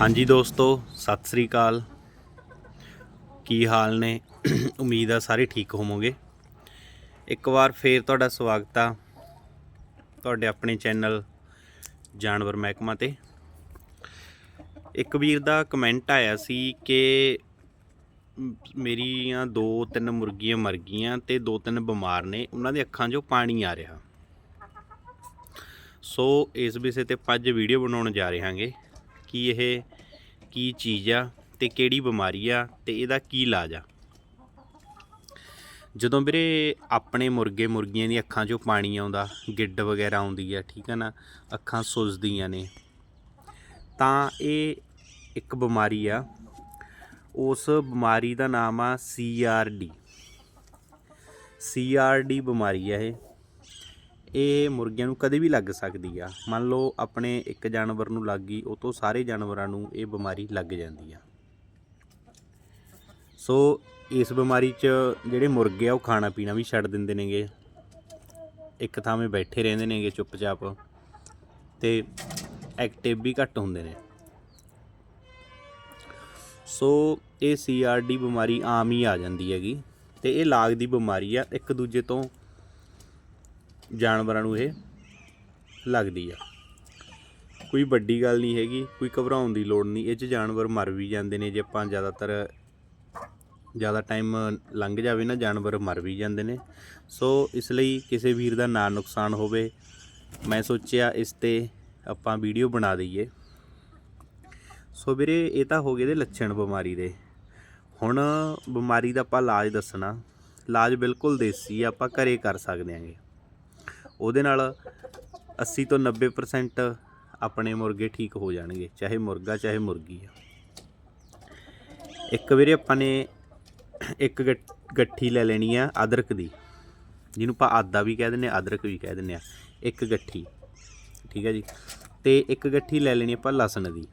ਹਾਂਜੀ ਦੋਸਤੋ, ਸਤਿ ਸ੍ਰੀ ਅਕਾਲ। ਕੀ ਹਾਲ ਨੇ? ਉਮੀਦ ਆ ਸਾਰੇ ਠੀਕ ਹੋਵੋਗੇ। ਇੱਕ ਵਾਰ ਫੇਰ ਤੁਹਾਡਾ ਸਵਾਗਤ ਆ ਤੁਹਾਡੇ ਆਪਣੇ ਚੈਨਲ ਜਾਨਵਰ ਮਹਿਕਮਾ ਤੇ। ਇੱਕ ਵੀਰ ਦਾ ਕਮੈਂਟ ਆਇਆ ਸੀ ਕਿ ਮੇਰੀਆਂ ਦੋ ਤਿੰਨ ਮੁਰਗੀਆਂ ਮਰ ਗਈਆਂ ਤੇ ਦੋ ਤਿੰਨ ਬਿਮਾਰ ਨੇ, ਉਹਨਾਂ ਦੇ ਅੱਖਾਂ 'ਚੋਂ ਪਾਣੀ ਆ ਰਿਹਾ। ਸੋ ਇਸ ਵਿਸ਼ੇ ਤੇ ਆਪਾਂ ਅੱਜ ਵੀਡੀਓ ਬਣਾਉਣ ਜਾ ਰਹੇ ਹਾਂਗੇ। ਕਿ ਇਹ, ਕੀ ਚੀਜ਼ ਆ ਤੇ ਕਿਹੜੀ ਬਿਮਾਰੀ ਆ ਤੇ ਇਹਦਾ ਕੀ ਇਲਾਜ ਆ। ਜਦੋਂ ਵੀਰੇ ਆਪਣੇ ਮੁਰਗੇ ਮੁਰਗੀਆਂ ਦੀ ਅੱਖਾਂ 'ਚੋਂ ਪਾਣੀ ਆਉਂਦਾ, ਗਿੱਡ ਵਗੈਰਾ ਆਉਂਦੀ ਆ, ਠੀਕ ਆ ਨਾ, ਅੱਖਾਂ ਸੁੱਜਦੀਆਂ ਨੇ, ਤਾਂ ਇਹ ਇੱਕ ਬਿਮਾਰੀ ਆ। ਉਸ ਬਿਮਾਰੀ ਦਾ ਨਾਮ ਆ CRD CRD ਬਿਮਾਰੀ ਆ ਇਹ। ਇਹ ਮੁਰਗਿਆਂ ਨੂੰ ਕਦੇ ਵੀ ਲੱਗ ਸਕਦੀ ਆ। ਮੰਨ ਲਓ ਆਪਣੇ ਇੱਕ ਜਾਨਵਰ ਨੂੰ ਲੱਗ ਗਈ, ਉਹ ਤੋਂ ਸਾਰੇ ਜਾਨਵਰਾਂ ਨੂੰ ਇਹ ਬਿਮਾਰੀ ਲੱਗ ਜਾਂਦੀ ਆ। ਸੋ ਇਸ ਬਿਮਾਰੀ 'ਚ ਜਿਹੜੇ ਮੁਰਗੇ ਆ, ਉਹ ਖਾਣਾ ਪੀਣਾ ਵੀ ਛੱਡ ਦਿੰਦੇ ਨੇਗੇ। ਇੱਕ ਥਾਵੇਂ ਬੈਠੇ ਰਹਿੰਦੇ ਨੇਗੇ ਚੁੱਪਚਾਪ ਤੇ ਐਕਟਿਵ ਵੀ ਘੱਟ ਹੁੰਦੇ ਨੇ। ਸੋ ਇਹ ਸੀਆਰਡੀ ਬਿਮਾਰੀ ਆਮ ਹੀ ਆ ਜਾਂਦੀ ਹੈਗੀ ਤੇ ਇਹ ਲਾਗ ਦੀ ਬਿਮਾਰੀ ਆ। ਇੱਕ ਦੂਜੇ ਤੋਂ ਜਾਨਵਰਾਂ ਨੂੰ ਇਹ ਲੱਗਦੀ ਆ। ਕੋਈ ਵੱਡੀ ਗੱਲ ਨਹੀਂ ਹੈਗੀ, ਕੋਈ ਘਬਰਾਉਣ ਦੀ ਲੋੜ ਨਹੀਂ। ਇਹ 'ਚ ਜਾਨਵਰ ਮਰ ਵੀ ਜਾਂਦੇ ਨੇ, ਜੇ ਆਪਾਂ ਜ਼ਿਆਦਾਤਰ ਜ਼ਿਆਦਾ ਟਾਈਮ ਲੰਘ ਜਾਵੇ ਨਾ, ਜਾਨਵਰ ਮਰ ਵੀ ਜਾਂਦੇ ਨੇ। ਸੋ ਇਸ ਲਈ ਕਿਸੇ ਵੀਰ ਦਾ ਨਾ ਨੁਕਸਾਨ ਹੋਵੇ। ਮੈਂ ਸੋਚਿਆ ਇਸ ਤੇ ਆਪਾਂ ਵੀਡੀਓ ਬਣਾ ਦਈਏ। ਸੋ ਵੀਰੇ, ਇਹ ਤਾਂ ਹੋ ਗਏ ਦੇ ਲੱਛਣ ਬਿਮਾਰੀ ਦੇ। ਹੁਣ ਬਿਮਾਰੀ ਦਾ ਆਪਾਂ ਇਲਾਜ ਦੱਸਣਾ। ਇਲਾਜ ਬਿਲਕੁਲ ਦੇਸੀ ਆ, ਆਪਾਂ ਘਰੇ ਕਰ ਸਕਦੇ ਆਂਗੇ। ਉਹਦੇ ਨਾਲ 80 ਤੋਂ 90% ਆਪਣੇ ਮੁਰਗੇ ਠੀਕ ਹੋ ਜਾਣਗੇ, ਚਾਹੇ ਮੁਰਗਾ, ਚਾਹੇ ਮੁਰਗੀ ਆ। ਇੱਕ ਵੀਰੇ ਆਪਾਂ ਨੇ ਇੱਕ ਗੱਠੀ ਲੈ ਲੈਣੀ ਆ ਅਦਰਕ ਦੀ, ਜਿਹਨੂੰ ਆਪਾਂ ਆਦਾ ਵੀ ਕਹਿ ਦਿੰਦੇ ਆ, ਅਦਰਕ ਵੀ ਕਹਿ ਦਿੰਦੇ ਆ, ਇੱਕ ਗੱਠੀ, ਠੀਕ ਹੈ ਜੀ। ਤੇ ਇੱਕ ਗੱਠੀ ਲੈ ਲੈਣੀ ਆਪਾਂ ਲਸਣ ਦੀ।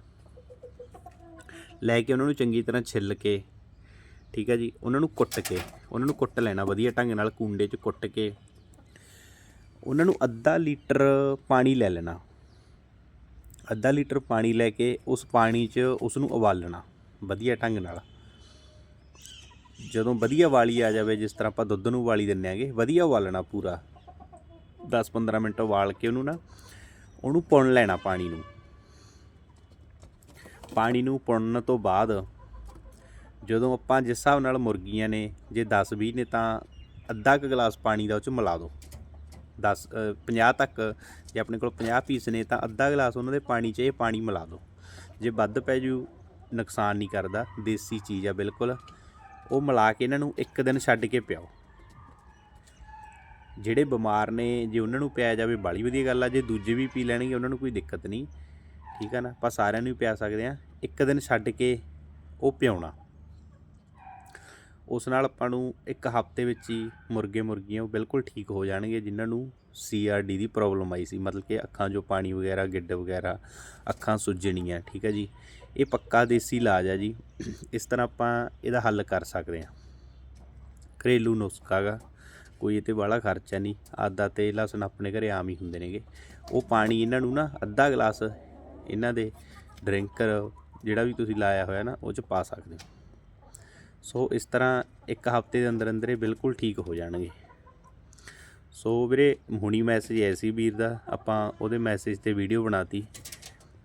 ਲੈ ਕੇ ਉਹਨਾਂ ਨੂੰ ਚੰਗੀ ਤਰ੍ਹਾਂ ਛਿੱਲ ਕੇ, ਠੀਕ ਹੈ ਜੀ, ਉਹਨਾਂ ਨੂੰ ਕੁੱਟ ਕੇ, ਉਹਨਾਂ ਨੂੰ ਕੁੱਟ ਲੈਣਾ ਵਧੀਆ ਢੰਗ ਨਾਲ, ਕੁੰਡੇ 'ਚ ਕੁੱਟ ਕੇ ਉਹਨਾਂ ਨੂੰ ਅੱਧਾ ਲੀਟਰ ਪਾਣੀ ਲੈ ਲੈਣਾ। ਅੱਧਾ ਲੀਟਰ ਪਾਣੀ ਲੈ ਕੇ ਉਸ ਪਾਣੀ 'ਚ ਉਸ ਨੂੰ ਉਬਾਲਣਾ, ਵਧੀਆ ਢੰਗ ਨਾਲ। ਜਦੋਂ ਵਧੀਆ ਵਾਲੀ ਆ ਜਾਵੇ, ਜਿਸ ਤਰ੍ਹਾਂ ਆਪਾਂ ਦੁੱਧ ਨੂੰ ਉਬਾਲੀ ਦਿੰਨੇ ਆਗੇ, ਵਧੀਆ ਉਬਾਲਣਾ ਪੂਰਾ। 10-15 ਮਿੰਟ ਉਬਾਲ ਕੇ ਉਹਨੂੰ ਨਾ, ਉਹਨੂੰ ਪੁਣ ਲੈਣਾ ਪਾਣੀ ਨੂੰ। ਪਾਣੀ ਨੂੰ ਪੁਣਨ ਤੋਂ ਬਾਅਦ ਜਦੋਂ ਆਪਾਂ ਜਿਸ ਹਿਸਾਬ ਨਾਲ ਮੁਰਗੀਆਂ ਨੇ, ਜੇ 10-20 ਨੇ ਤਾਂ ਅੱਧਾ ਕੁ ਗਲਾਸ ਪਾਣੀ ਦਾ ਉਹ ਚ ਮਿਲਾ ਦਿਓ। 10 50 ਤੱਕ ਜੇ ਆਪਣੇ ਕੋਲ 50 ਪੀਸ ਨੇ ਤਾਂ ਅੱਧਾ ਗਲਾਸ ਉਹਨਾਂ ਦੇ ਪਾਣੀ 'ਚ ਇਹ ਪਾਣੀ ਮਿਲਾ ਦਿਓ। ਜੇ ਵੱਧ ਪੈ ਜੂ, ਨੁਕਸਾਨ ਨਹੀਂ ਕਰਦਾ, ਦੇਸੀ ਚੀਜ਼ ਆ ਬਿਲਕੁਲ। ਉਹ ਮਿਲਾ ਕੇ ਇਹਨਾਂ ਨੂੰ ਇੱਕ ਦਿਨ ਛੱਡ ਕੇ ਪਿਆਓ। ਜਿਹੜੇ ਬਿਮਾਰ ਨੇ, ਜੇ ਉਹਨਾਂ ਨੂੰ ਪਿਆ ਜਾਵੇ ਬਾਲੀ ਵਧੀਆ ਗੱਲ ਆ। ਜੇ ਦੂਜੇ ਵੀ ਪੀ ਲੈਣਗੇ, ਉਹਨਾਂ ਨੂੰ ਕੋਈ ਦਿੱਕਤ ਨਹੀਂ। ਠੀਕ ਆ ਨਾ? ਆਪਾਂ ਸਾਰਿਆਂ ਨੂੰ ਹੀ ਪਿਆ ਸਕਦੇ ਆ। ਇੱਕ ਦਿਨ ਛੱਡ ਕੇ ਉਹ ਪਿਆਉਣਾ ਉਸ ਨਾਲ ਆਪਾਂ ਨੂੰ ਇੱਕ ਹਫ਼ਤੇ ਵਿੱਚ ਹੀ ਮੁਰਗੇ ਮੁਰਗੀਆਂ ਉਹ ਬਿਲਕੁਲ ਠੀਕ ਹੋ ਜਾਣਗੇ ਜਿਨ੍ਹਾਂ ਨੂੰ ਸੀਆਰਡੀ ਦੀ ਪ੍ਰੋਬਲਮ ਆਈ ਸੀ। ਮਤਲਬ ਕਿ ਅੱਖਾਂ 'ਚੋਂ ਪਾਣੀ ਵਗੈਰਾ, ਗਿੱਡ ਵਗੈਰਾ, ਅੱਖਾਂ ਸੁੱਜਣੀਆਂ, ਠੀਕ ਹੈ ਜੀ। ਇਹ ਪੱਕਾ ਦੇਸੀ ਇਲਾਜ ਹੈ ਜੀ। ਇਸ ਤਰ੍ਹਾਂ ਆਪਾਂ ਇਹਦਾ ਹੱਲ ਕਰ ਸਕਦੇ ਹਾਂ। ਘਰੇਲੂ ਨੁਸਖਾ ਗਾ। ਕੋਈ ਇਹ 'ਤੇ ਬਾਹਲਾ ਖਰਚਾ ਨਹੀਂ। ਆਦਾ ਤੇ ਲਸਣ ਆਪਣੇ ਘਰੇ ਆਮ ਹੀ ਹੁੰਦੇ ਨੇਗੇ। ਉਹ ਪਾਣੀ ਇਹਨਾਂ ਨੂੰ ਨਾ ਅੱਧਾ ਗਲਾਸ ਇਹਨਾਂ ਦੇ ਡਰਿੰਕਰ ਜਿਹੜਾ ਵੀ ਤੁਸੀਂ ਲਾਇਆ ਹੋਇਆ ਨਾ, ਉਹ 'ਚ ਪਾ ਸਕਦੇ ਹੋ। ਸੋ ਇਸ ਤਰ੍ਹਾਂ ਇੱਕ ਹਫ਼ਤੇ ਦੇ ਅੰਦਰ ਅੰਦਰ ਇਹ ਬਿਲਕੁਲ ਠੀਕ ਹੋ ਜਾਣਗੇ। ਸੋ ਵੀਰੇ, ਹੁਣੀ ਮੈਸੇਜ ਆਇਆ ਸੀ ਵੀਰ ਦਾ, ਆਪਾਂ ਉਹਦੇ ਮੈਸੇਜ ਤੇ ਵੀਡੀਓ ਬਣਾਤੀ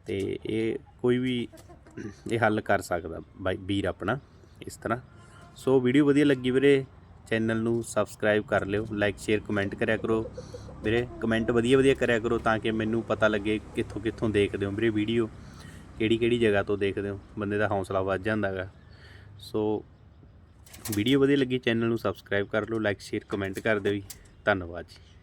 ਤੇ ਇਹ ਕੋਈ ਵੀ ਇਹ ਹੱਲ ਕਰ ਸਕਦਾ ਬਾਈ ਵੀਰ ਆਪਣਾ ਇਸ ਤਰ੍ਹਾਂ। ਸੋ ਵੀਡੀਓ ਵਧੀਆ ਲੱਗੀ ਵੀਰੇ ਚੈਨਲ ਨੂੰ ਸਬਸਕ੍ਰਾਈਬ ਕਰ ਲਿਓ ਲਾਈਕ ਸ਼ੇਅਰ ਕਮੈਂਟ ਕਰਿਆ ਕਰੋ। ਵੀਰੇ ਕਮੈਂਟ ਵਧੀਆ ਵਧੀਆ ਕਰਿਆ ਕਰੋ ਤਾਂ ਕਿ ਮੈਨੂੰ ਪਤਾ ਲੱਗੇ ਕਿੱਥੋਂ ਕਿੱਥੋਂ ਦੇਖਦੇ ਹੋ ਵੀਰੇ ਵੀਡੀਓ ਕਿਹੜੀ ਕਿਹੜੀ ਜਗ੍ਹਾ ਤੋਂ ਦੇਖਦੇ ਹੋ, ਬੰਦੇ ਦਾ ਹੌਸਲਾ ਵੱਧ ਜਾਂਦਾ ਹੈਗਾ ਸੋ ਵੀਡੀਓ ਵਧੀਆ ਲੱਗੀ ਚੈਨਲ ਨੂੰ ਸਬਸਕ੍ਰਾਈਬ ਕਰ ਲਓ ਲਾਈਕ ਸ਼ੇਅਰ ਕਮੈਂਟ ਕਰ ਦਿਓ ਜੀ। ਧੰਨਵਾਦ ਜੀ।